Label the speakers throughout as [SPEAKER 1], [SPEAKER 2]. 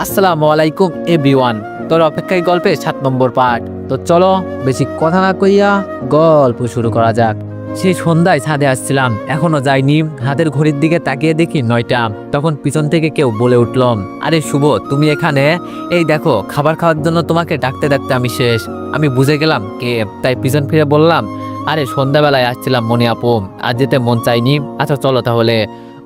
[SPEAKER 1] আসসালামু আলাইকুম, এভরিওয়ান। তোর অপেক্ষায় গল্পে সাত নম্বর পার্ট তো চলো, বেশি কথা না কইয়া গল্প শুরু করা যাক। সেই সন্ধ্যায় ছাদে আসছিলাম, এখনও যাইনি। হাতের ঘড়ির দিকে তাকিয়ে দেখি নয়টা। তখন পিছন থেকে কেউ বলে উঠলাম আরে শুভ, তুমি এখানে? এই দেখো, খাবার খাওয়ার জন্য তোমাকে ডাকতে ডাকতে আমি শেষ। আমি বুঝে গেলাম কে, তাই পিছন ফিরে বললাম, আরে সন্ধ্যাবেলায় আসছিলাম মনে আপু আর যেতে মন চাইনি। আচ্ছা চলো তাহলে।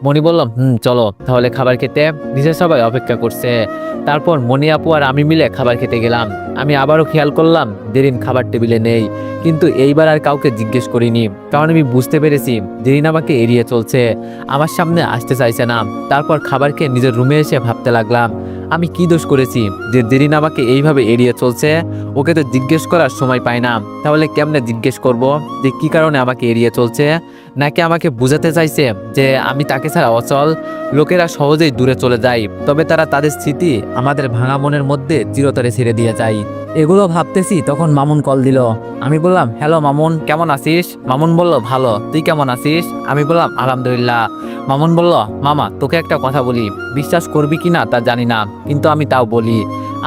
[SPEAKER 1] মনি বললাম, হুম, চলো, তাহলে খাবার খেতে। নিচে সবাই অপেক্ষা করছে। তারপর মনি আপু আর আমি মিলে খাবার খেতে গেলাম। আমি আবারও খেয়াল করলাম, দেরিন খাবার টেবিলে নেই। কিন্তু এইবার আর কাউকে জিজ্ঞেস করিনি, কারণ আমি বুঝতে পেরেছি, দেরিন আমাকে এড়িয়ে চলছে। আমার সামনে আসতে চাইছে না। তারপর খাবার খেয়ে নিজের রুমে এসে ভাবতে লাগলাম, আমি কি দোষ করেছি যে দেরিন আমাকে এইভাবে এড়িয়ে চলছে? ওকে তো জিজ্ঞেস করার সময় পাই না। তাহলে কেমনে জিজ্ঞেস করব যে কি কারণে আমাকে এড়িয়ে চলছে? নাকি আমাকে বুঝাতে চাইছে যে আমি তাকে ছাড়া অচল? লোকেরা সহজেই দূরে চলে যায়, তবে তারা তাদের স্মৃতি আমাদের ভাঙা মনের মধ্যে চিরতরে ছেড়ে দিয়ে যায়। এগুলো ভাবতেছি তখন মামুন কল দিল। আমি বললাম, হ্যালো মামুন, কেমন আছিস? মামুন বলল, ভালো, তুই কেমন আছিস? আমি বললাম, আলহামদুলিল্লাহ। মামুন বলল, মামা, তোকে একটা কথা বলি। বিশ্বাস করবি কি না তা জানি না, কিন্তু আমি তাও বলি।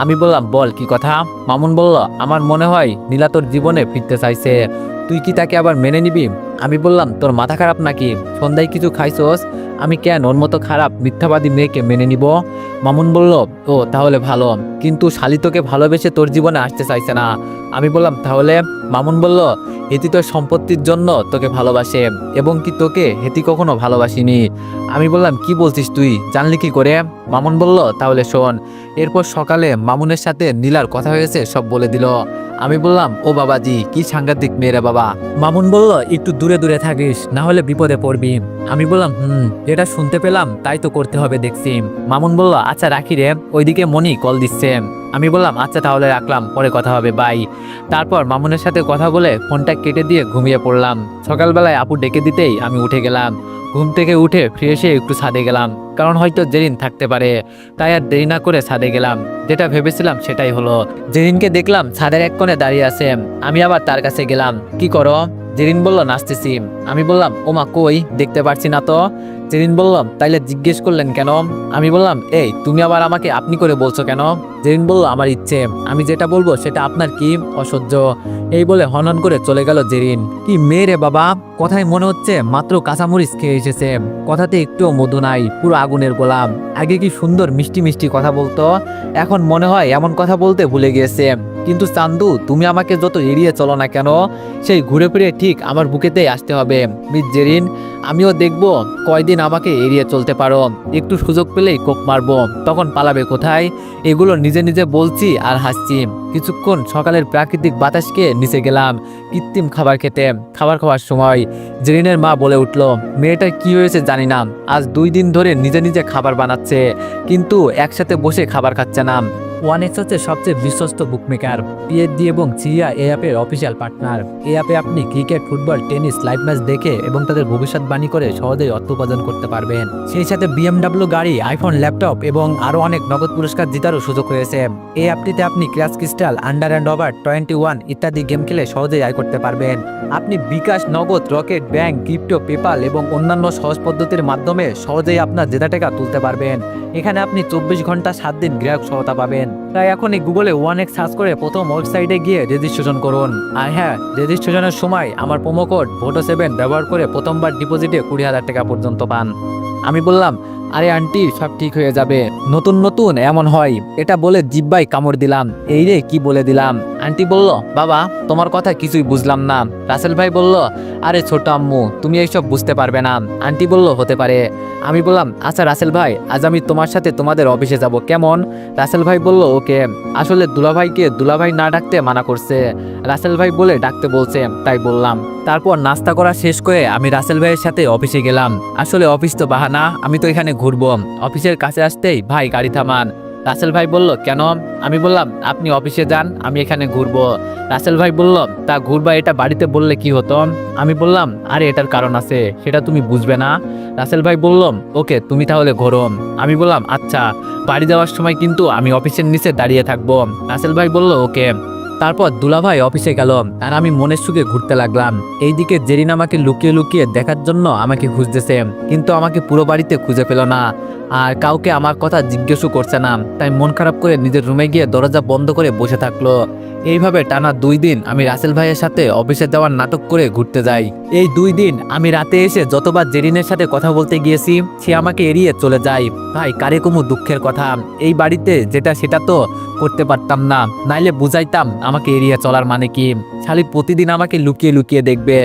[SPEAKER 1] আমি বললাম, বল, কি কথা? মামুন বলল, আমার মনে হয় নীলা তোর জীবনে ফিরতে চাইছে। তুই কি তাকে আবার মেনে নিবি? আমি বললাম, তোর মাথা খারাপ নাকি? সন্ধ্যায় কিছু খাইছস? আমি কেন? ওর মতো খারাপ, মিথ্যাবাদী মেয়েকে মেনে নিব? মামুন বলল, ও, তাহলে ভালো। কিন্তু শালি তোকে ভালোবেসে তোর জীবনে আসতে চাইছে না। আমি বললাম, তাহলে? মামুন বলল, হেতি তোর সম্পত্তির জন্য তোকে ভালোবাসে, এবং কি তোকে হেতি কখনো ভালোবাসিনি? আমি বললাম, কি বলছিস তুই? জানলি কি করে? মামুন বলল, তাহলে শোন। এরপর সকালে মামুনের সাথে নীলার কথা হয়েছে, সব বলে দিল। আমি বললাম, ও বাবাজি, কি সাংঘাতিক মেয়েরা বাবা। মামুন বলল, একটু দূরে দূরে থাকিস, না হলে বিপদে পড়বি। আমি বললাম, হুম, এটা শুনতে পেলাম, তাই তো করতে হবে দেখছি। মামুন বলল আচ্ছা রাখি রে। ওইদিকে মনি কল দিচ্ছে। আমি বললাম আচ্ছা তাহলে রাখলাম, পরে কথা হবে বাই তারপর মামুনের সাথে কথা বলে ফোনটা কেটে দিয়ে ঘুমিয়ে পড়লাম। সকালবেলায় আপু ডেকে দিতেই আমি উঠে গেলাম। ঘুম থেকে উঠে ফিরে এসে একটু ছাদে গেলাম, কারণ হয়তো জেরিন থাকতে পারে। তাই আর দেরি না করে ছাদে গেলাম। যেটা ভেবেছিলাম সেটাই হলো। জেরিনকে দেখলাম ছাদের এক কোণে দাঁড়িয়ে আছে। আমি আবার তার কাছে গেলাম, কি করো? জেরিন বলল, নাচতেছি। আমি বললাম, ওমা, কই? দেখতে পারছি না তো। জেরিন বললাম, তাইলে জিজ্ঞেস করলেন কেন? আমি বললাম, এই, তুমি আবার আমাকে আপনি করে বলছো কেন? জেরিন বলল, আমার ইচ্ছে, আমি যেটা বলব সেটা আপনার কি? অসহ্য। এই বলে হনন করে চলে গেল জেরিন। কি মেয়ে বাবা, কথায় মনে হচ্ছে মাত্র কাঁচামরিচ খেয়ে এসেছে। কথাতে একটুও মধু নাই, পুরো আগুনের গোলাম। আগে কি সুন্দর মিষ্টি মিষ্টি কথা বলতো? এখন মনে হয় এমন কথা বলতে ভুলে গিয়েছে। কিন্তু চান্দু, তুমি আমাকে যত এড়িয়ে চলো না কেন, সেই ঘুরে ফিরে ঠিক আমার বুকেতেই আসতে হবে। মিস জেরিন আমিও দেখব, কয়দিন আমাকে এড়িয়ে চলতে পারো। একটু সুযোগ পেলেই কোপ মারবো। তখন পালাবে কোথায়? এগুলো নিজে নিজে বলছি আর হাসছি। কিছুক্ষণ সকালের প্রাকৃতিক বাতাসকে নিচে গেলাম, কৃত্রিম খাবার খেতে। খাবার খাওয়ার সময় জেরিনের মা বলে উঠল মেয়েটার কি হয়েছে জানি না। আজ দুই দিন ধরে নিজে নিজে খাবার বানাচ্ছে, কিন্তু একসাথে বসে খাবার খাচ্ছে না। ওয়ান এক্স হচ্ছে সবচেয়ে বিশ্বস্ত বুকমেকার পিএইচডি এবং চিয়া এ অ্যাপের অফিসিয়াল পার্টনার এই অ্যাপে আপনি cricket football tennis live match দেখে এবং তাদের ভবিষ্যৎবাণী করে সহজেই অর্থ উপার্জন করতে পারবেন। সেই সাথে বিএমডাব্লিউ গাড়ি আইফোন ল্যাপটপ এবং আরও অনেক নগদ পুরস্কার জেতারও সুযোগ রয়েছে। এই অ্যাপটিতে আপনি crash crystal under and over twenty one ইত্যাদি গেম খেলে সহজেই আয় করতে পারবেন। আপনি বিকাশ, নগদ, রকেট ব্যাংক ক্রিপ্টো পেপাল এবং অন্যান্য সহজ পদ্ধতির মাধ্যমে সহজেই আপনার জেতা টাকা তুলতে পারবেন। এখানে আপনি চব্বিশ ঘণ্টা সাত দিন গ্রাহক সহায়তা পাবেন। তাই এখনই গুগলে ওয়ান এক্স সার্চ করে প্রথম ওয়েবসাইটে গিয়ে রেজিস্ট্রেশন করুন। আর হ্যাঁ রেজিস্ট্রেশনের সময় আমার প্রোমো কোড ভোটো সেভেন ব্যবহার করে প্রথমবার ডিপোজিটে কুড়ি হাজার টাকা পর্যন্ত পান। আমি বললাম, আরে আন্টি সব ঠিক হয়ে যাবে। নতুন নতুন এমন হয়। এটা বলে জিব্বাই কামড় দিলাম। এই রে, কি বলে দিলাম? আন্টি বলল, বাবা, তোমার কথা কিছুই বুঝলাম না। রাসেল ভাই বলল, আরে ছোট আম্মু, তুমি এইসব বুঝতে পারবে না। আন্টি বলল, হতে পারে। আমি বললাম আচ্ছা রাসেল ভাই, আজ আমি তোমার সাথে তোমাদের অফিসে যাব, কেমন? রাসেল ভাই বলল, ওকে, আসলে দুলাভাইকে দুলাভাই না ডাকতে মানা করছে। রাসেল ভাই বলে, ডাকতে বলছে, তাই বললাম। তারপর নাস্তা করা শেষ করে আমি রাসেল ভাইয়ের সাথে অফিসে গেলাম। আসলে অফিস তো বাহানা, আমি তো এখানে ঘুরবো। অফিসের কাছে আসতেই ভাই গাড়ি থামান। রাসেল ভাই বলল, কেন? আমি বললাম, আপনি অফিসে যান, আমি এখানে ঘুরবো। রাসেল ভাই বলল, তা ঘুরবা এটা বাড়িতে বললে কি হতো? আমি বললাম, আরে, এটার কারণ আছে, সেটা তুমি বুঝবে না। রাসেল ভাই বললাম ওকে, তুমি তাহলে ঘোরো আমি বললাম আচ্ছা বাড়ি যাওয়ার সময় কিন্তু আমি অফিসের নিচে দাঁড়িয়ে থাকব। রাসেল ভাই বলল, ওকে। তারপর দুলাভাই অফিসে গেল আর আমি মনের সুখে ঘুরতে লাগলাম। এইদিকে জেরিন আমাকে লুকিয়ে লুকিয়ে দেখার জন্য আমাকে খুঁজতেছে, কিন্তু আমাকে পুরো বাড়িতে খুঁজে পেল না। আর কাউকে আমার কথা জিজ্ঞেসও করছে না, তাই মন খারাপ করে নিজের রুমে গিয়ে দরজা বন্ধ করে বসে থাকল। এইভাবে টানা দুই দিন আমি রাসেল ভাইয়ের সাথে অফিসে যাওয়ার নাটক করে ঘুরতে যাই। এই দুই দিন আমি রাতে এসে যতবার জেরিনের সাথে কথা বলতে গিয়েছি, সে আমাকে এড়িয়ে চলে যায়। ভাই, কারে কমু দুঃখের কথা? এই বাড়িতে যেটা সেটা তো করতে পারতাম না। নাইলে বুঝাইতাম আমাকে এড়িয়ে চলার মানে কি। শালি প্রতিদিন আমাকে লুকিয়ে লুকিয়ে দেখবে,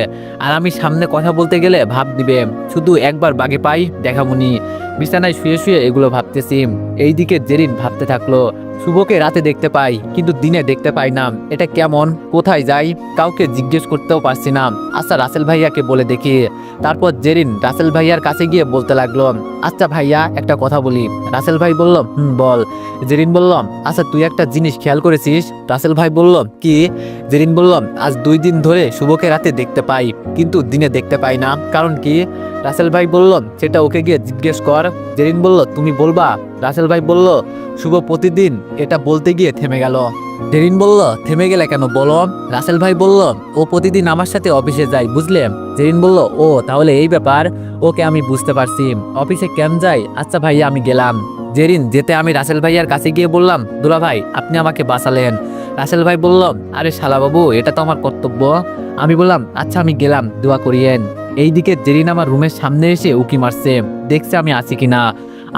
[SPEAKER 1] আর আমি সামনে কথা বলতে গেলে ভাব দিবে। শুধু একবার বাগে পাই, দেখামুনি। বিছানায় শুয়ে শুয়ে এগুলো ভাবতেছি। এইদিকে জেরিন ভাবতে থাকল শুভকে রাতে দেখতে পাই, কিন্তু দিনে দেখতে পাই না। এটা কেমন? কোথায় যাই? কাউকে জিজ্ঞেস করতেও পারছি না। আচ্ছা রাসেল ভাইয়াকে বলে দেখি। তারপর জেরিন রাসেল ভাইয়ার কাছে গিয়ে বলতে লাগল আচ্ছা ভাইয়া, একটা কথা বলি। রাসেল ভাই বলল, হুম, বল। জেরিন বলল আচ্ছা তুই একটা জিনিস খেয়াল করেছিস? রাসেল ভাই বলল, কি? জেরিন বলল, আজ দুই দিন ধরে শুভকে রাতে দেখতে পাই, কিন্তু দিনে দেখতে পাই না। কারণ কি? রাসেল ভাই বলল, সেটা ওকে গিয়ে জিজ্ঞেস কর। জেরিন বলল, তুমি বলবা? রাসেল ভাই বলল, শুভ প্রতিদিন। এটা বলতে গিয়ে থেমে গেল। জেরিন বলল, থেমে গেলে কেন বলো? রাসেল ভাই বলল, ও প্রতিদিন আমার সাথে অফিসে যায়, বুঝলে? জেরিন বলল, ও, তাহলে এই ব্যাপার, ওকে আমি বুঝতে পারছি। অফিসে কেন যাই? আচ্ছা ভাইয়া আমি গেলাম। জেরিন যেতে আমি রাসেল ভাইয়ার কাছে গিয়ে বললাম, দুলা ভাই, আপনি আমাকে বাঁচালেন। রাসেল ভাই বলল, আরে শালা বাবু, এটা তো আমার কর্তব্য। আমি বললাম আচ্ছা আমি গেলাম, দোয়া করিয়েন। এইদিকে জেরিন আমার রুমের সামনে এসে উকি মারছে। দেখছে আমি আছি কিনা?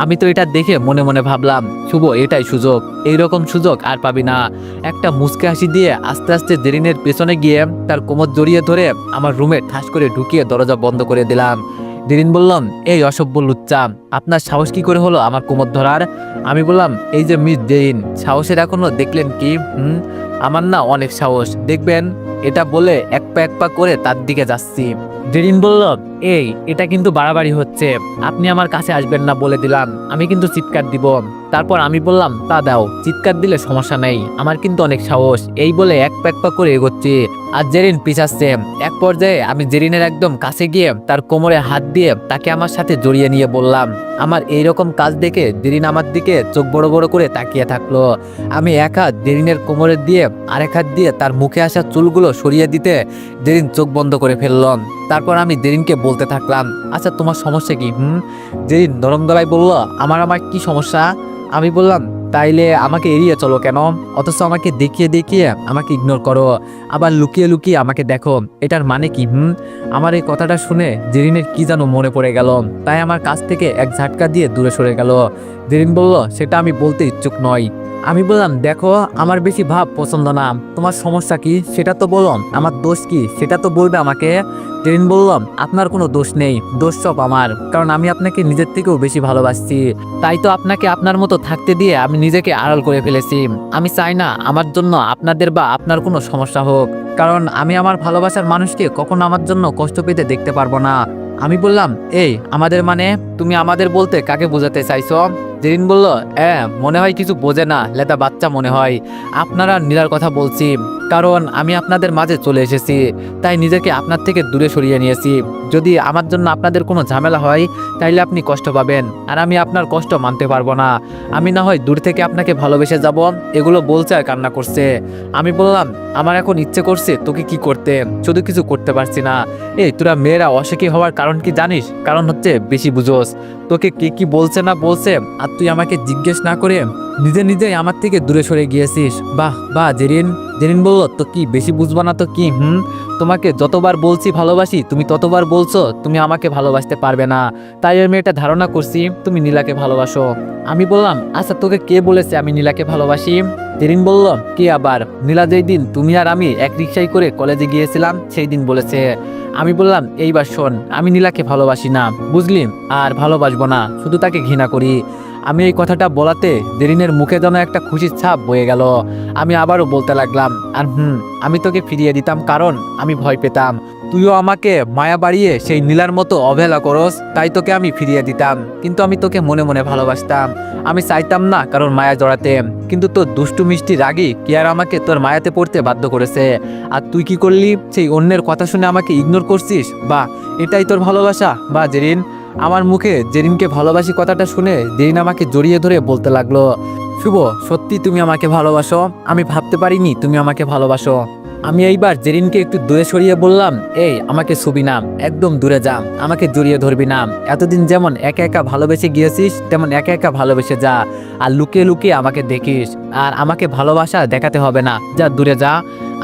[SPEAKER 1] আমি তো এটা দেখে মনে মনে ভাবলাম, শুভ, এটাই সুযোগ। এইরকম সুযোগ আর পাবি না। একটা মুচকে হাসি দিয়ে আস্তে আস্তে জেরিনের পেছনে গিয়ে তার কোমর জড়িয়ে ধরে আমার রুমে ঠাস করে ঢুকিয়ে দরজা বন্ধ করে দিলাম। জেরিন বললাম, এই অসভ্য লুচ্চা, আপনার সাহস কি করে হলো আমার কোমর ধরার? আমি বললাম, এই যে মিস জেরিন, সাহসের এখনও দেখলেন কি? হুম, আমার না অনেক সাহস। দেখবেন, এটা বলে এক পা এক পা করে তার দিকে যাচ্ছি। জেরিন বলল এই, এটা কিন্তু বাড়াবাড়ি হচ্ছে। আপনি আমার কাছে আসবেন না বলে দিলাম। আমি কিন্তু চিৎকার দিব। তারপর আমি বললাম, তা দাও, চিৎকার দিলে সমস্যা নেই। আমার কিন্তু অনেক সাহস। এই বলে এক পা এক পা করে এগোচ্ছি। আর জেরিন পিছাচ্ছে। এক পর্যায়ে আমি জেরিনের একদম কাছে গিয়ে তার কোমরে হাত দিয়ে তাকে আমার সাথে জড়িয়ে নিয়ে বললাম, আমার এই রকম কাজ দেখে জেরিন আমার দিকে চোখ বড় বড় করে তাকিয়ে থাকল। আমি এক হাত জেরিনের কোমরে দিয়ে আরেক হাত দিয়ে তার মুখে আসা চুলগুলো সরিয়ে দিতে জেরিন চোখ বন্ধ করে ফেললাম তারপর আমি জেরিনকে বলতে থাকলাম আচ্ছা তোমার সমস্যা কি? হুম? জেরিন নরম গলায় বলল, আমার আমার কি সমস্যা? আমি বললাম, তাইলে আমাকে এড়িয়ে চলো কেন? অথচ আমাকে দেখিয়ে দেখিয়ে আমাকে ইগনোর করো। আবার লুকিয়ে লুকিয়ে আমাকে দেখো। এটার মানে কি? হুম? আমার এই কথাটা শুনে জেরিনের কি যেন মনে পড়ে গেল। তাই আমার কাছ থেকে এক ঝাটকা দিয়ে দূরে সরে গেল। জেরিন বলল, সেটা আমি বলতে ইচ্ছুক নই। আমি বললাম, দেখো, আমার বেশি ভাব পছন্দ না। তোমার সমস্যা কি? সেটা তো বলো আমার দোষ কি? সেটা তো বলবে আমাকে। জেরিন বললাম, আপনার কোনো দোষ নেই। দোষ সব আমার। কারণ আমি আপনাকে নিজের থেকেও বেশি ভালোবাসছি। তাই তো আপনাকে আপনার মতো থাকতে দিয়ে আমি নিজেকে আড়াল করে ফেলেছি। আমি চাই না আমার জন্য আপনাদের বা আপনার কোনো সমস্যা হোক। কারণ আমি আমার ভালোবাসার মানুষকে কখনো আমার জন্য কষ্ট পেতে দেখতে পারব না। আমি বললাম, এই, আমাদের মানে তুমি আমাদের বলতে কাকে বোঝাতে চাইছো? জেরিন বলল হ্যাঁ মনে হয় কিছু বোঝে না, লেদা বাচ্চা মনে হয়। আপনারা নীলার কথা বলছি, কারণ আমি আপনাদের মাঝে চলে এসেছি, তাই নিজেকে আপনার থেকে দূরে সরিয়ে নিয়েছি। যদি আমার জন্য আপনাদের কোনো ঝামেলা হয়, তাইলে আপনি কষ্ট পাবেন, আর আমি আপনার কষ্ট মানতে পারব না। আমি না হয় দূর থেকে আপনাকে ভালোবেসে যাব, এগুলো বলছে আর কান্না করছে। আমি বললাম, আমার এখন ইচ্ছে করছে তোকে কি করতে, শুধু কিছু করতে পারছি না। এই, তোরা মেয়েরা অসুখী হওয়ার কারণ কি জানিস? কারণ হচ্ছে বেশি বুঝোস। তোকে কে কি বলছে না বলছে, আর তুই আমাকে জিজ্ঞেস না করে নিজে নিজে আমার থেকে দূরে সরে গিয়েছিস। বাহ বাহ, জেরিন। জেরিন বলল তো কি বেশি বুঝবা না তো কি, হুম? তোমাকে যতবার বলছি ভালোবাসি, তুমি ততবার বলছো, তুমি আমাকে ভালোবাসতে পারবে না। তাই আমি এটা ধারণা করছি তুমি নীলাকে ভালোবাসো। আমি বললাম আচ্ছা তোকে কে বলেছে আমি নীলাকে ভালোবাসি? জেরিন বলল, কে আবার? নীলা যেই দিন তুমি আর আমি এক রিক্সায় করে কলেজে গিয়েছিলাম, সেই দিন বলেছে। আমি বললাম, এইবার শোন, আমি নীলাকে ভালোবাসি না, বুঝলি? আর ভালোবাসবো না, শুধু তাকে ঘৃণা করি। আমি এই কথাটা বলাতে জেরিনের মুখে যেন একটা খুশির ছাপ বয়ে গেল। আমি আবারও বলতে লাগলাম আর হুম, আমি তোকে ফিরিয়ে দিতাম কারণ আমি ভয় পেতাম। তুইও আমাকে মায়া বাড়িয়ে সেই নীলার মতো অবহেলা করস, তাই তোকে আমি ফিরিয়ে দিতাম। কিন্তু আমি তোকে মনে মনে ভালোবাসতাম। আমি চাইতাম না কারণ মায়া জড়াতে। কিন্তু তোর দুষ্টু মিষ্টি রাগি কি আর আমাকে তোর মায়াতে পড়তে বাধ্য করেছে? আর তুই কি করলি? সেই অন্যের কথা শুনে আমাকে ইগনোর করছিস? বা এটাই তোর ভালোবাসা বা জেরিন। আমার মুখে জেরিনকে ভালোবাসি কথাটা শুনে জেরিন আমাকে জড়িয়ে ধরে বলতে লাগল, শুভ, সত্যি তুমি আমাকে ভালোবাসো। আমি ভাবতে পারিনি তুমি আমাকে ভালোবাসো। আমি এইবার জেরিনকে একটু দূরে সরিয়ে বললাম, এই, আমাকে ছবি না একদম দূরে যা, আমাকে জড়িয়ে ধরবি না এতদিন যেমন একা একা ভালোবেসে গিয়েছিস, তেমন একা একা ভালোবেসে যা, আর লুকিয়ে লুকিয়ে আমাকে দেখিস। আর আমাকে ভালোবাসা দেখাতে হবে না, যা দূরে যা।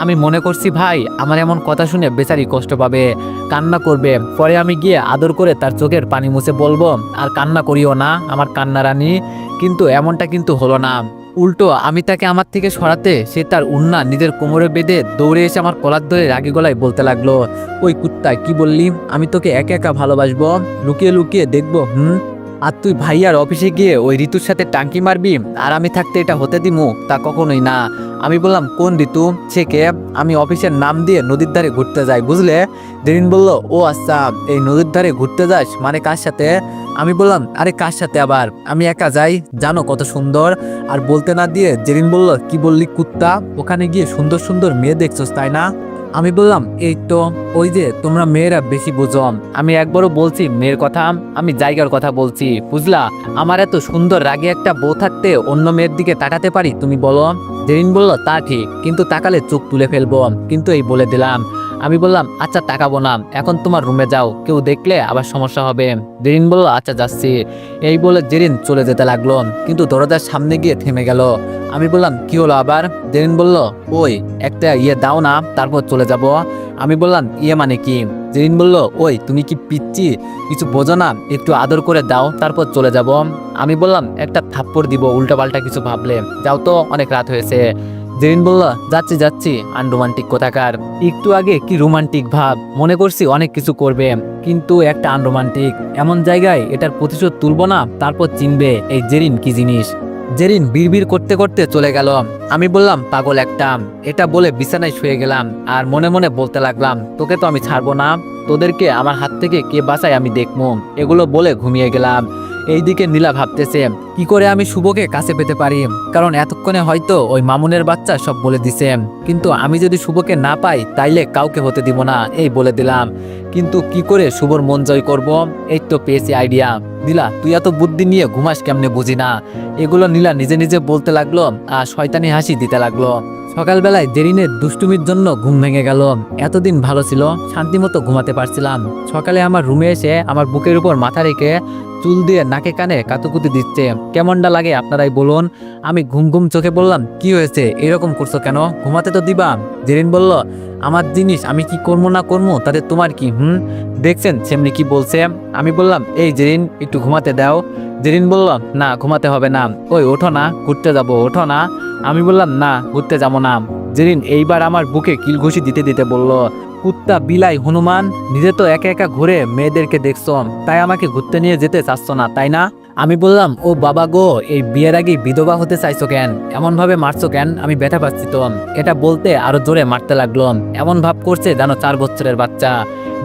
[SPEAKER 1] আমি মনে করছি, ভাই, আমার এমন কথা শুনে বেচারি কষ্ট পাবে, কান্না করবে। পরে আমি গিয়ে আদর করে তার চোখের পানি মুছে বলব, আর কান্না করিও না, আমার কান্না রানী কিন্তু এমনটা কিন্তু হলো না। উল্টো, আমি তাকে আমার থেকে সরাতে সে তার উন্না নিজের কোমরে বেঁধে দৌড়ে এসে আমার কলার ধরে রাগি গলায় বলতে লাগল, ওই কুত্তা কি বললি? আমি তোকে একা একা ভালোবাসবো। লুকিয়ে লুকিয়ে দেখব, হুম? আর তুই ভাইয়ার অফিসে গিয়ে ওই ঋতুর সাথে টাঙ্কি মারবি? আর আমি থাকতে এটা হতে দিমু? তা কখনোই না। আমি বললাম, কোন ঋতু? সে কে? আমি অফিসের নাম দিয়ে নদীর ধারে ঘুরতে যাই, বুঝলে? জেরিন বলল, ও আচ্ছা এই নদীর ধারে ঘুরতে যাস? মানে কার সাথে? আমি বললাম, আরে কার সাথে আবার? আমি একা যাই, জানো কত সুন্দর? আর বলতে না দিয়ে জেরিন বলল, কি বললি কুত্তা? ওখানে গিয়ে সুন্দর সুন্দর মেয়ে দেখছস, তাই না? আমি বললাম, এই তো, ওই যে তোমরা মেয়েরা বেশি বুঝো। আমি একবারও বলছি, মেয়ের কথা, আমি জায়গার কথা বলছি, বুঝলা? আমার এত সুন্দর রাগে একটা বউ থাকতে অন্য মেয়ের দিকে তাকাতে পারি? তুমি বলো। জেরিন বলল, তা ঠিক, কিন্তু তাকালে চোখ তুলে ফেলব। কিন্তু এই বলে দিলাম। আমি বললাম আচ্ছা তাকাবো না। এখন তোমার রুমে যাও। কেউ দেখলে আবার সমস্যা হবে। জেরিন বলল আচ্ছা যাচ্ছি। এই বলে জেরিন চলে যেতে লাগল, কিন্তু দরজার সামনে গিয়ে থেমে গেল। আমি বললাম, কি হলো আবার? জেরিন বলল, ওই, একটা ইয়ে দাও না, তারপর চলে যাব। আমি বললাম ইয়ে মানে কি? জেরিন বলল, ওই, তুমি কি পিচ্ছি কিছু বোঝো না, একটু আদর করে দাও, তারপর চলে যাব। আমি বললাম, একটা থাপ্পড় দিব, উল্টাপাল্টা কিছু ভাবলে। যাও তো, অনেক রাত হয়েছে। জেরিন বলল, যাচ্ছি যাচ্ছি। আনরোমান্টিক কোথাকার। একটু আগে কি রোমান্টিক ভাব? মনে করছি অনেক কিছু করবে। কিন্তু একটা আনরোমান্টিক। এমন জায়গায় এটার প্রতিশোধ তুলবো না, তারপর চিনবে এই জেরিন কি জিনিস। জেরিন বিড়বিড় করতে করতে চলে গেল। আমি বললাম, পাগল একটা। এটা বলে বিছানায় শুয়ে গেলাম আর মনে মনে বলতে লাগলাম, তোকে তো আমি ছাড়বো না। তোদেরকে আমার হাত থেকে কে বাঁচায় আমি দেখব। এগুলো বলে ঘুমিয়ে গেলাম। এইদিকে নীলা ভাবতেছে, কি করে আমি শুভকে কাছে পেতে পারি? কারণ এতক্ষণে হয়তো ওই মামুনের বাচ্চা সব বলে দিছে। কিন্তু আমি যদি শুভকে না পাই, তাইলে কাউকে হতে দিব না। এই বলে দিলাম। কিন্তু কি করে শুভর মন জয় করব? এই তো পেয়েছি আইডিয়া। নীলা, তুই এত বুদ্ধি নিয়ে ঘুমাস কেমনে বুঝি না? এগুলো নীলা নিজে নিজে বলতে লাগল, আর শয়তানি হাসি দিতে লাগল। সকালবেলায় জেরিনের দুষ্টুমির জন্য ঘুম ভেঙে গেল। এতদিন ভালো ছিল শান্তিমতো ঘুমাতে পারছিলাম। সকালে আমার রুমে এসে আমার বুকের উপর মাথা রেখে চুল দিয়ে নাকে কানে কাতুকুতি দিচ্ছে। কেমনটা লাগে আপনারাই বলুন। আমি ঘুম ঘুম চোখে বললাম, কি হয়েছে? এরকম করছ কেন? ঘুমাতে তো দিবা। জেরিন বলল, আমার জিনিস আমি কি করব না করব? তাতে তোমার কি, হুম? দেখছেন সেমনি কি বলছে? আমি বললাম, এই জেরিন, একটু ঘুমাতে দাও। জেরিন বলল, না, ঘুমাতে হবে না। ওই, ওঠো না, ঘুরতে যাব, ওঠো না। আমি বললাম, না, ঘুরতে যাব না জেরিন এইবার আমার বুকে কিলঘুষি দিতে দিতে বলল, কুত্তা বিলাই হনুমান, নিজে তো একা একা ঘুরে মেয়েদেরকে দেখছ তাই আমাকে ঘুরতে নিয়ে যেতে চাচ্ছ না, তাই না? আমি বললাম, ও বাবা গো, এই বিয়ের আগে বিধবা হতে চাইছো কেন? এমন ভাবে মারছো কেন? আমি ব্যথা পাচ্ছি তো এটা বলতে আরও জোরে মারতে লাগল এমন ভাব করছে জানো চার বছরের বাচ্চা।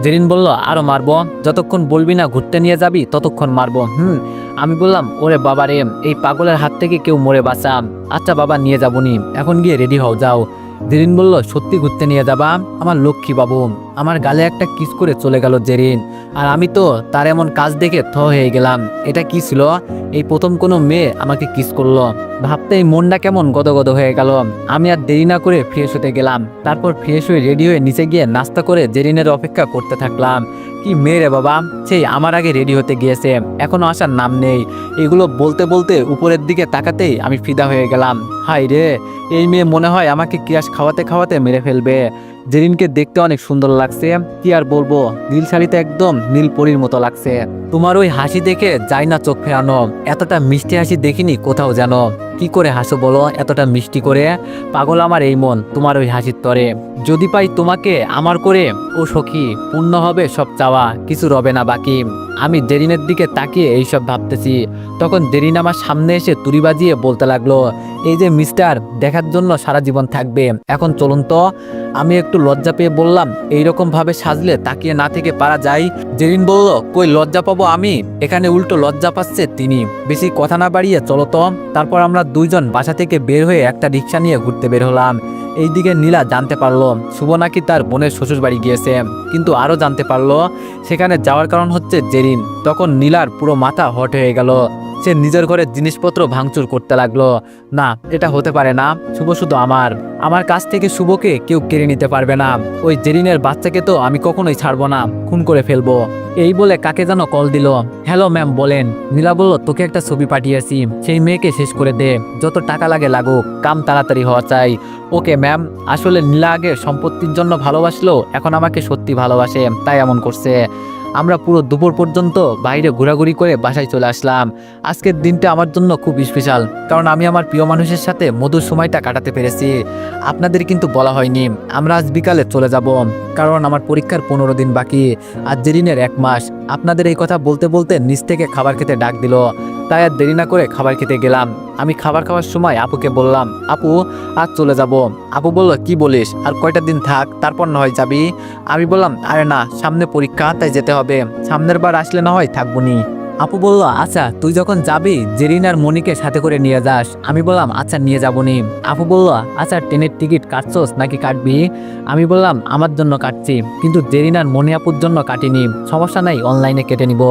[SPEAKER 1] জেরিন বলল, আরও মারবো, যতক্ষণ বলবি না ঘুরতে নিয়ে যাবি, ততক্ষণ মারবো। হুম আমি বললাম, ওরে বাবা রে, এই পাগলের হাত থেকে কেউ মরে বাঁচাম। আচ্ছা বাবা, নিয়ে যাবনি এখন গিয়ে রেডি হও, যাও। দিদিন বলল, সত্যি ঘুরতে নিয়ে যাবা? আমার লক্ষ্মী বাবু। আমার গালে একটা কিস করে চলে গেল জেরিন। আর আমি তো তার এমন কাজ দেখে থ হয়ে গেলাম। এটা কি ছিল? এই প্রথম কোনো মেয়ে আমাকে কিস করল। ভাবতেই মনটা কেমন গদগদ হয়ে গেল। আমি আর দেরি না করে ফ্রেশ হতে গেলাম। তারপর ফ্রেশ হয়ে রেডি হয়ে নিচে গিয়ে নাস্তা করে জেরিনের অপেক্ষা করতে থাকলাম। কি মেয়ে রে বাবা! সেই আমার আগে রেডি হতে গিয়েছে। এখনও আসার নাম নেই। এগুলো বলতে বলতে উপরের দিকে তাকাতেই আমি ফিদা হয়ে গেলাম। হাই রে! এই মেয়ে মনে হয় আমাকে কিয়াস খাওয়াতে খাওয়াতে মেরে ফেলবে। জেরিনকে দেখতে অনেক সুন্দর লাগছে, কি আর বলব নীল শাড়িতে একদম নীল পরীর মতো লাগছে। তোমার ওই হাসি দেখে যাই না চোখ ফেরানো, এতটা মিষ্টি হাসি দেখিনি কোথাও যেন। কি করে হাসো বলো? এতটা মিষ্টি করে। পাগল আমার এই মন, তোমার ওই হাসির তরে। যদি পাই তোমাকে, আমার করে, ও সখী, পূর্ণ হবে সব চাওয়া, কিছু রবে না বাকি। আমি জেরিনের দিকে তাকিয়ে এইসব ভাবতেছি। তখন জেরিন আমার সামনে এসে তুড়ি বাজিয়ে বলতে লাগল, এই যে মিস্টার, দেখার জন্য সারা জীবন থাকবে। এখন চলুন তো। আমি একটু লজ্জা পেয়ে বললাম, এইরকম ভাবে সাজলে তাকিয়ে না থেকে পারা যায়? জেরিন বলল, কই লজ্জা পাবো আমি? এখানে উল্টো লজ্জা পাচ্ছে তিনি। বেশি কথা না বাড়িয়ে চলো তো। তারপর আমরা দুইজন বাসা থেকে বের হয়ে একটা রিক্সা নিয়ে ঘুরতে বের হলাম। এইদিকে নীলা জানতে পারল, শুভ নাকি তার বোনের শ্বশুর বাড়ি গিয়েছে, কিন্তু আরও জানতে পারল, সেখানে যাওয়ার কারণ হচ্ছে জেরিন। তখন নীলার পুরো মাথা হট হয়ে গেল। সে নিজের ঘরের জিনিসপত্র ভাঙচুর করতে লাগল। না, এটা হতে পারে না, শুভ শুধু আমার। আমার কাছ থেকে শুভকে কেউ কেড়ে নিতে পারবে না। ওই জেরিনের বাচ্চাকে তো আমি কখনোই ছাড়বো না, খুন করে ফেলব। এই বলে কাকে যেন কল দিল। হ্যালো ম্যাম, বলেন। নীলা বলল, তোকে একটা ছবি পাঠিয়েছি, সেই মেয়েকে শেষ করে দে। যত টাকা লাগে লাগুক, কাম তাড়াতাড়ি হওয়া চাই। ওকে, ম্যাম, আসলে নীলা আগে সম্পত্তির জন্য ভালোবাসলো, এখন আমাকে সত্যি ভালোবাসে, তাই এমন করছে। আমরা পুরো দুপুর পর্যন্ত বাইরে ঘোরাঘুরি করে বাসায় চলে আসলাম। আজকের দিনটা আমার জন্য খুব স্পেশাল কারণ আমি আমার প্রিয় মানুষের সাথে মধুর সময়টা কাটাতে পেরেছি। আপনাদের কিন্তু বলা হয়নি, আমরা আজ বিকালে চলে যাব, কারণ আমার পরীক্ষার পনেরো দিন বাকি, আর জেরিনের এক মাস, আপনাদের এই কথা বলতে বলতে নিচ থেকে খাবার খেতে ডাক দিল। তাই আর দেরি না করে খাবার খেতে গেলাম। আমি খাবার খাওয়ার সময় আপুকে বললাম, আপু, আজ চলে যাব। আপু বলল, কি বলিস? আর কয়টা দিন থাক, তারপর না হয় যাবি? আমি বললাম, আরে না, সামনে পরীক্ষা, তাই যেতে হবে। সামনের বার আসলে না হয় থাকব নি। আপু বলল আচ্ছা তুই যখন যাবি, জেরিন আর মনিকে সাথে করে নিয়ে যাস। আমি বললাম আচ্ছা নিয়ে যাব নি আপু বলল আচ্ছা ট্রেনের টিকিট কাটছোস নাকি কাটবি? আমি বললাম, আমার জন্য কাটছি, কিন্তু জেরিন আর মনি আপুর জন্য কাটিনি, সমস্যা নাই, অনলাইনে কেটে নিব।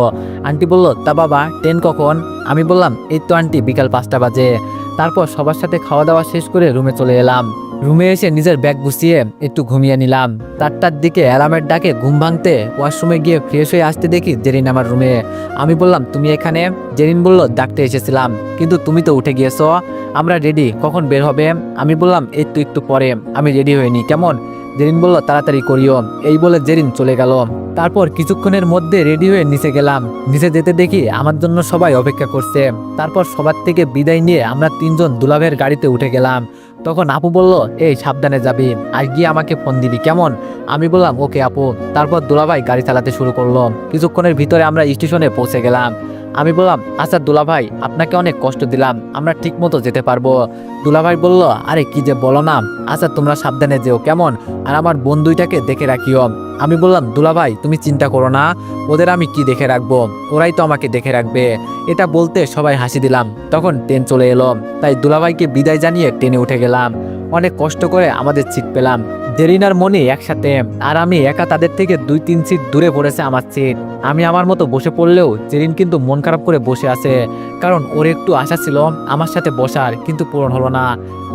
[SPEAKER 1] আন্টি বলল, তা বাবা, ট্রেন কখন? আমি বললাম, এই তো আন্টি, বিকাল পাঁচটা বাজে। তারপর সবার সাথে খাওয়া দাওয়া শেষ করে রুমে চলে এলাম। রুমে এসে নিজের ব্যাগ গুছিয়ে একটু ঘুমিয়ে নিলাম। চারটার দিকে অ্যালার্মের ডাকে ঘুম ভাঙতে ওয়াশরুমে গিয়ে ফ্রেশ হয়ে আসতে দেখি জেরিন আমার রুমে। আমি বললাম, তুমি এখানে? জেরিন বলল, ডাকতে এসেছিলাম, কিন্তু তুমি তো উঠে গিয়েছো। আমরা রেডি, কখন বের হবে? আমি বললাম একটু একটু পরে, আমি রেডি হইনি, কেমন? জেরিন বলল, তাড়াতাড়ি করিও। এই বলে জেরিন চলে গেল। তারপর কিছুক্ষণের মধ্যে রেডি হয়ে নিচে গেলাম। নিচে যেতে দেখি আমার জন্য সবাই অপেক্ষা করছে। তারপর সবার থেকে বিদায় নিয়ে আমরা তিনজন দুলাভের গাড়িতে উঠে গেলাম। তখন আপু বলল, এই, সাবধানে যাবি। আর গিয়ে আমাকে ফোন দিবি, কেমন? আমি বললাম, ওকে আপু। তারপর দুলাভাই গাড়ি চালাতে শুরু করল। কিছুক্ষণের ভিতরে আমরা স্টেশনে পৌঁছে গেলাম। আমি বললাম আচ্ছা দুলাভাই, আপনাকে অনেক কষ্ট দিলাম, আমরা ঠিক মতো যেতে পারব। দুলাভাই বলল, আরে কি যে বলো না আচ্ছা তোমরা সাবধানে যেও কেমন, আর আমার বোন দুইটাকে দেখে রাখিও। আমি বললাম, দুলাভাই, তুমি চিন্তা করো না, ওদের আমি কি দেখে রাখব? ওরাই তো আমাকে দেখে রাখবে। এটা বলতে সবাই হাসি দিলাম, তখন ট্রেন চলে এলো, তাই দুলাভাইকে বিদায় জানিয়ে ট্রেনে উঠে গেলাম। অনেক কষ্ট করে আমাদের সিট পেলাম। জেরিনার মনি একসাথে, আর আমি একা তাদের থেকে দুই তিন সিট দূরে পড়েছে আমার সিট। আমি আমার মতো বসে পড়লেও জেরিন কিন্তু মন খারাপ করে বসে আছে, কারণ ওর একটু আশা ছিল আমার সাথে বসার, কিন্তু পূরণ হলো না।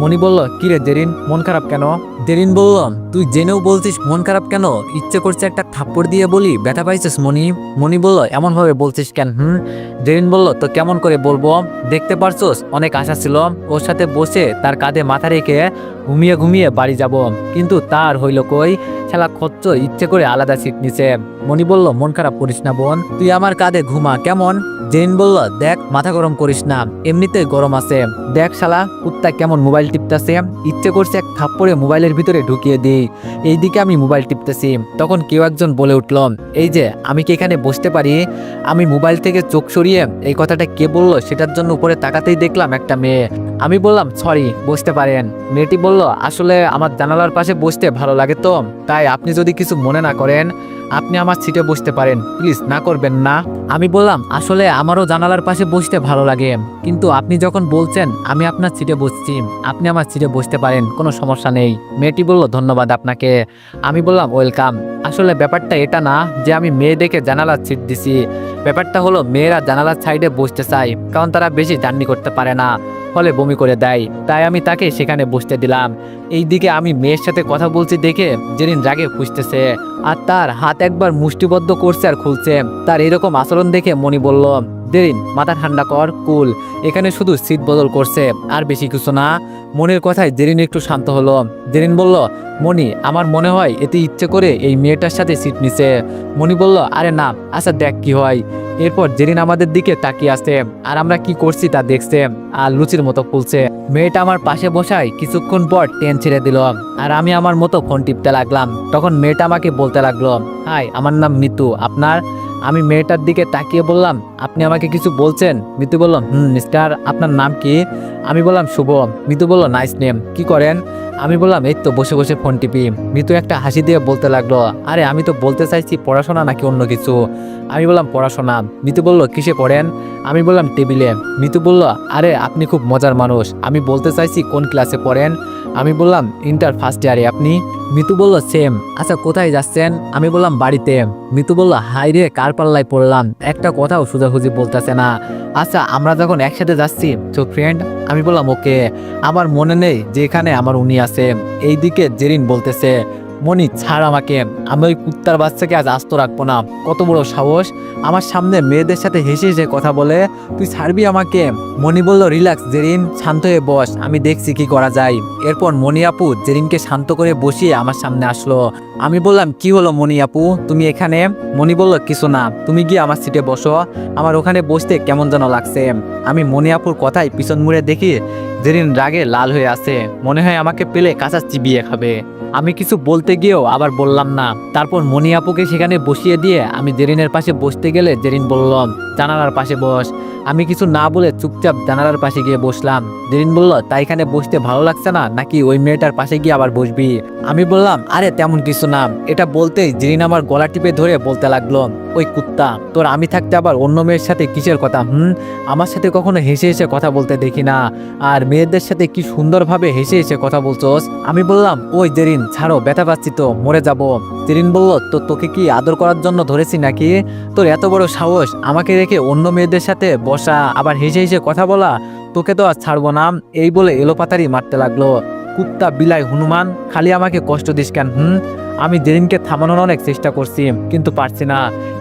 [SPEAKER 1] মনি বলল কিরে জেরিন, মন খারাপ কেন? জেরিন বলল, তুই জেনেও বলছিস মন খারাপ কেন? ইচ্ছে করছে একটা থাপ্পড় দিয়ে বলি, ব্যথা পাইছিস মনি? মনি বলল, এমনভাবে বলছিস কেন, হুম? জেরিন বলল, তো কেমন করে বলব? দেখতে পারছোস, অনেক আশা ছিল। ওর সাথে বসে তার কাঁধে মাথা রেখে ঘুমিয়ে ঘুমিয়ে বাড়ি যাব। কিন্তু তার হইল কই? খেলা খচ্চ, ইচ্ছে করে আলাদা সিট নিছে। মনি বলল, মন খারাপ করিস না বোন। তুই আমার কাঁধে ঘুমা, কেমন? জেন বলল, দেখ, মাথা গরম করিস না। এমনিতে গরম আছে। দেখ শালা, কুত্তা কেমন মোবাইল টিপতেছে। ইচ্ছে করছে এক থাপ্পড়ে মোবাইলের ভিতরে ঢুকিয়ে দিই। এইদিকে আমি মোবাইল টিপতেছি। তখন কেউ একজন বলে উঠল, এই যে, আমি কি এখানে বসতে পারি? আমি মোবাইল থেকে চোখ সরিয়ে এই কথাটা কে বলল সেটার জন্য উপরে তাকাতেই দেখলাম একটা মেয়ে। আমি বললাম, সরি, বসতে পারেন। মেয়েটি বলল, আসলে আমার জানালার পাশে বসতে ভালো লাগে তো। তাই আপনি যদি কিছু মনে না করেন, আপনি আমার সিটে বসতে পারেন। প্লিজ, না করবেন না। আমি বললাম, আসলে আমারও জানালার পাশে বসতে ভালো লাগে। কিন্তু আপনি যখন বলছেন, আমি আপনার সিটে বসছি, আপনি আমার সিটে বসতে পারেন, কোনো সমস্যা নেই। মেয়েটি বলল, ধন্যবাদ আপনাকে। আমি বললাম, ওয়েলকাম। আসলে ব্যাপারটা এটা না যে আমি মেয়ে দেখে জানালার সিট দিছি। ব্যাপারটা হলো, মেয়েরা জানালার সাইডে বসতে চায়, কারণ তারা বেশি জার্নি করতে পারে না। ফলে বমি করে দেয়। তাই আমি তাকে সেখানে বসতে দিলাম। এই দিকে আমি মেয়ের সাথে কথা বলছি দেখে যেদিন রাগে খুঁজতেছে। আর তার হাত একবার মুষ্টিবদ্ধ করছে আর খুলছে। তার এরকম আচরণ দেখে মনি বলল, দেরিন, মাথা ঠান্ডা কর, কুল। এখানে শুধু সিট বদল করছে, আর বেশি কিছু না। মনের কথায় জেরিন একটু শান্ত হলো। জেরিন বলল, মনি, আমার মনে হয় এতে ইচ্ছে করে এই মেয়েটার সাথে সিট নিছে। মনি বলল, আরে না আচ্ছা দেখ কি হয়। এরপর জেরিন আমাদের দিকে তাকিয়ে আসছে, আর আমরা কি করছি তা দেখছে আর লুচির মতো ফুলছে। মেয়েটা আমার পাশে বসায় কিছুক্ষণ পর ট্রেন ছেড়ে দিল আর আমি আমার মতো ফোন টিপতে লাগলাম। তখন মেয়েটা আমাকে বলতে লাগল, হাই, আমার নাম মিতু। আপনার আমি মেয়েটার দিকে তাকিয়ে বললাম, আপনি আমাকে কিছু বলছেন? মিতু বলল, হুম, মিস্টার, আপনার নাম কি? আমি বললাম, শুভ। মিতু বলল, নাইস নেম, কি করেন? আমি বললাম, এই তো বসে বসে ফোন টিপি। মিতু একটা হাসি দিয়ে বলতে লাগল, আরে, আমি তো বলতে চাইছি পড়াশোনা নাকি অন্য কিছু? আমি বললাম, পড়াশোনা। মিতু বলল, কিসে পড়েন? আমি বললাম, টেবিলে। মিতু বলল, আরে, আপনি খুব মজার মানুষ। আমি বলতে চাইছি কোন ক্লাসে পড়েন? আমি বললাম, ইন্টার ফার্স্ট ইয়ারে আপনি? মিতু বলল, সেম। আচ্ছা কোথায় যাচ্ছেন? আমি বললাম, বাড়িতে। মিতু বলল, হাই রে, কার পাল্লায় পড়লাম? একটা কথাও সোজাসুজি বলতেছে না। আচ্ছা আমরা যখন একসাথে যাচ্ছি তো ফ্রেন্ড আমি বললাম, ওকে। আমার মনে নেই যে এখানে আমার উনি আছে। এইদিকে জেরিন বলতেছে। মনি, ছাড় আমাকে। আমি ওই কুত্তার বাচ্চাকে আজ আস্ত রাখব না। কত বড় সাহস। আমার সামনে মেয়েদের সাথে হেসে হেসে কথা বলে, তুই ছাড়বি আমাকে? মনি বলল, রিল্যাক্স, জেরিন, শান্ত হয়ে বস। আমি দেখছি কি করা যায়। এরপর মনি আপু জেরিনকে শান্ত করে বসিয়ে আমার সামনে আসলো। আমি বললাম, কি হলো মনি আপু? তুমি এখানে? মনি বলল, কিছু না। তুমি গিয়ে আমার সিটে বসো। আমার ওখানে বসতে কেমন যেন লাগছে। আমি মনি আপুর কথায় পিছন মুড়ে দেখি জেরিন রাগে লাল হয়ে আছে। মনে হয় আমাকে পেলে কাঁচা চিবিয়ে খাবে। আমি কিছু বলতে গিয়েও আবার বললাম না। তারপর মনি আপুকে সেখানে বসিয়ে দিয়ে আমি জেরিনের পাশে বসতে গেলে জেরিন বললাম জানালার পাশে বস। আমি কিছু না বলে চুপচাপ জানালার পাশে গিয়ে বসলাম। জেরিন বলল তাই এখানে বসতে ভালো লাগছে না? নাকি ওই মেয়েটার পাশে গিয়ে আবার বসবি? আমি বললাম, আরে, তেমন কিছু না। এটা বলতেই জেরিন আমার গলা টিপে ধরে বলতে লাগল, ওই কুত্তা, তোর আমি থাকতে আবার অন্য মেয়ের সাথে কিসের কথা, হুম? আমার সাথে কখনো হেসে হেসে কথা বলতে দেখি না। আর মেয়েদের সাথে কি সুন্দরভাবে হেসে হেসে কথা বলছোস? আমি বললাম, ওই জেরিন ছাড়ো, ব্যথা পাচ্ছি তো, মরে যাব। জেরিন বলল, তো তোকে কি আদর করার জন্য ধরেছি নাকি? তোর এত বড় সাহস, আমাকে রেখে অন্য মেয়েদের সাথে বসা, আবার হেসে হেসে কথা বলা, তোকে তো আর ছাড়বো না। এই বলে এলোপাতারি মারতে লাগল। কুত্তা বিলাই, হনুমান, খালি আমাকে কষ্ট দিস কেন, হুম? আমি জেরিনকে থামানোর অনেক চেষ্টা করছি, কিন্তু পারছি না।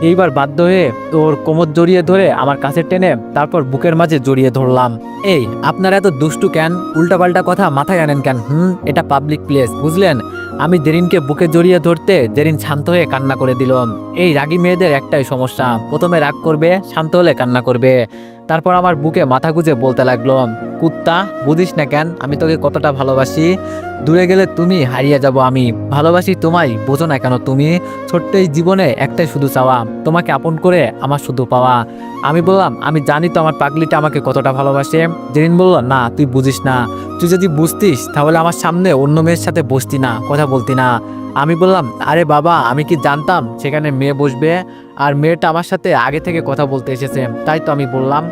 [SPEAKER 1] এইবার বাধ্য হয়ে তোর কোমর জড়িয়ে ধরে আমার কাছে টেনে তারপর বুকের মাঝে জড়িয়ে ধরলাম। এই, আপনারা এত দুষ্টু কেন? উল্টাপাল্টা কথা মাথায় আনেন কেন, হুম? এটা পাবলিক প্লেস বুঝলেন? আমি জেরিনকে বুকে জড়িয়ে ধরতে জেরিন শান্ত হয়ে কান্না করে দিল। এই রাগী মেয়েদের একটাই সমস্যা। প্রথমে রাগ করবে, শান্ত হলে কান্না করবে। তারপর আমার বুকে মাথা গুজে বলতে লাগল, কুত্তা, বুঝিস না কেন, আমি তোকে কতটা ভালোবাসি। দূরে গেলে তুমি হারিয়ে যাব আমি। ভালোবাসি তোমায়, বোঝো না কেন তুমি। ছোট্ট এই জীবনে একটাই শুধু চাওয়া, তোমাকে আপন করে আমার শুধু পাওয়া। আমি বললাম, আমি জানি তো আমার পাগলিটা আমাকে কতটা ভালোবাসে। জেরিন বলল, না, তুই বুঝিস না। তুই যদি বুঝতিস, তাহলে আমার সামনে অন্য মেয়ের সাথে বসতি না, কথা বলতি না। আমি বললাম, আরে বাবা, আমি কি জানতাম সেখানে মেয়ে বসবে? আর মেয়েটা আমার সাথে আগে থেকে কথা বলতে এসেছে, তাই তো আমি বললাম।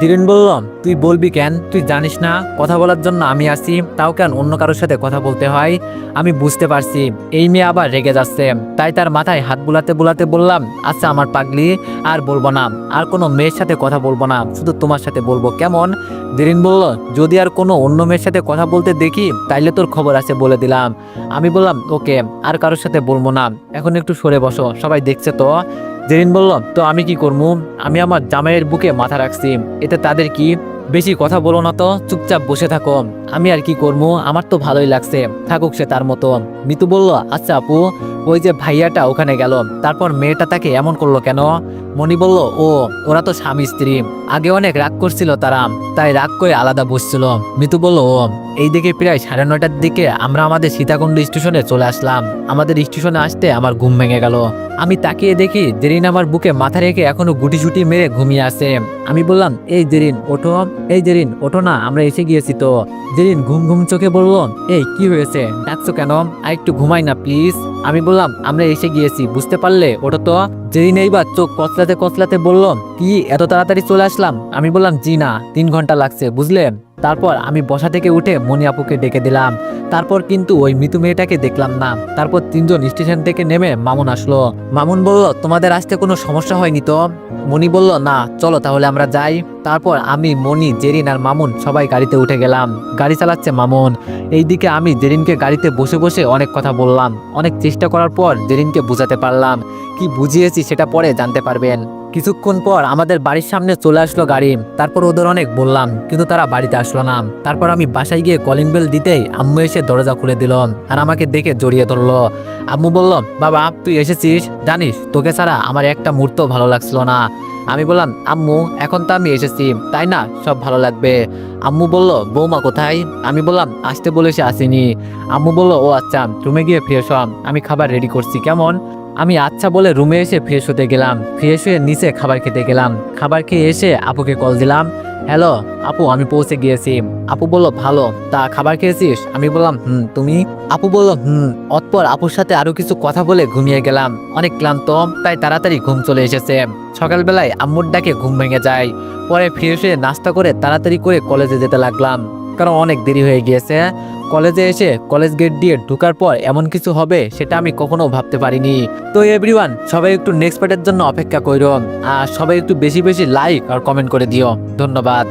[SPEAKER 1] ধীরেন বললাম, তুই বলবি কেন? তুই জানিস না? কথা বলার জন্য আমি আসি। তাও কেন অন্য কারোর সাথে কথা বলতে হয়? আমি বুঝতে পারছি। এই মেয়ে আবার রেগে যাচ্ছে। তাই তার মাথায় হাত বুলাতে বুলাতে বললাম আচ্ছা আমার পাগলি, আর বলব না। আর কোনো মেয়ের সাথে কথা বলব না। শুধু তোমার সাথে বলব। কেমন? ধীরেন বলল, যদি আর কোনো অন্য মেয়ের সাথে কথা বলতে দেখি, তাইলে তোর খবর আছে বলে দিলাম। আমি বললাম, ওকে, আর কারোর সাথে বলব না। এখন একটু সরে বসো। সবাই দেখছে তো? জেরিন বলল তো আমি কি করব আমি আমার জামাইয়ের বুকে মাথা রাখছি। এতে তাদের কি বেশি কথা বলো না তো? চুপচাপ বসে থাকো। আমি আর কি করব আমার তো ভালোই লাগছে। থাকুক সে তার মতো। মিতু বলল আচ্ছা আপু, ওই যে ভাইয়াটা ওখানে গেল। তারপর মেয়েটা তাকে এমন করল কেন? মনি বলল ও ওরা তো স্বামী, স্ত্রী। আগে অনেক রাগ করছিল তারা, তাই রাগ করে আলাদা বসছিল। মিতু বলল, ও, এই দিকে প্রায় সাড়ে নয়টার দিকে আমরা আমাদের সীতাকুণ্ড স্টেশনে চলে আসলাম। আমাদের স্টেশনে আসতে আমার ঘুম ভেঙে গেল। আমি তাকিয়ে দেখি জেরিন আমার বুকে মাথা রেখে এখনও গুটি সুটি মেরে ঘুমিয়ে আছে। আমি বললাম, এই জেরিন ওঠো। এই জেরিন ওঠো না, আমরা এসে গিয়েছি তো। জেরিন ঘুম ঘুম চোখে বলল, এই, কি হয়েছে? ডাকছো কেন? আর একটু ঘুমাই না, প্লিজ। আমি বললাম, আমরা এসে গিয়েছি, বুঝতে পারলে ওটা তো। জেরিন এইবার চোখ কচলাতে কচলাতে বলল কি, এত তাড়াতাড়ি চলে আসলাম? আমি বললাম, জি না, তিন ঘণ্টা লাগছে, বুঝলেন? তারপর আমি বসা থেকে উঠে মনি আপুকে ডেকে দিলাম। তারপর কিন্তু ওই মৃত্যু মেয়েটাকে দেখলাম না। তারপর তিনজন স্টেশন থেকে নেমে মামুন আসলো। মামুন বলল, তোমাদের আসতে কোনো সমস্যা হয়নি তো? মনি বলল, না, চলো তাহলে আমরা যাই। তারপর আমি মনি জেরিন আর মামুন সবাই গাড়িতে উঠে গেলাম। গাড়ি চালাচ্ছে মামুন। এইদিকে আমি জেরিনকে গাড়িতে বসে বসে অনেক কথা বললাম। অনেক চেষ্টা করার পর জেরিনকে বোঝাতে পারলাম। কি বুঝিয়েছি সেটা পরে জানতে পারবেন। কিছুক্ষণ পর আমাদের বাড়ির সামনে চলে আসলো গাড়ি তারপর ওদের অনেক বললাম, কিন্তু তারা বাড়িতে আসলো না। তারপর আমি বাসায় গিয়ে কলিং বেল দিতেই আম্মু এসে দরজা খুলে দিল আর আমাকে দেখে জড়িয়ে ধরলো। আম্মু বলল, বাবা, তুই এসেছিস? জানিস, তোকে ছাড়া আমার একটা মুহূর্ত ভালো লাগছিল না। আমি বললাম, আম্মু, এখন তো আমি এসেছি, তাই না? সব ভালো লাগবে। আম্মু বলল, বৌমা কোথায়? আমি বললাম, আসতে বলে সে আসেনি। আম্মু বলল, ও আচ্ছা তুমি গিয়ে ফ্রেশ হ আমি খাবার রেডি করছি, কেমন? আমি আচ্ছা বলে রুমে এসে ফ্রেশ হতে গেলাম। ফ্রেশ হয়ে নিচে খাবার খেতে গেলাম। খাবার খেয়ে এসে আপুকে কল দিলাম। হ্যালো আপু, আমি পৌঁছে গিয়েছি। আপু বলল, ভালো, তা খাবার খেয়েছিস? আমি বললাম, হুম, তুমি? আপু বলল, হুম। অতপর আপুর সাথে আরও কিছু কথা বলে ঘুমিয়ে গেলাম। অনেক ক্লান্ত, তাই তাড়াতাড়ি ঘুম চলে এসেছে। সকালবেলায় আম্মুর ডাকে ঘুম ভেঙে যায়। পরে ফ্রেশ হয়ে নাস্তা করে তাড়াতাড়ি করে কলেজে যেতে লাগলাম। কারণ অনেক দেরি হয়ে গিয়েছে। কলেজে এসে কলেজ গেট দিয়ে ঢুকার পর এমন কিছু হবে সেটা আমি কখনো ভাবতে পারিনি। তো এভরিওয়ান সবাই একটু নেক্সট পার্টের জন্য অপেক্ষা করুন। আর সবাই একটু বেশি বেশি লাইক আর কমেন্ট করে দিও। ধন্যবাদ।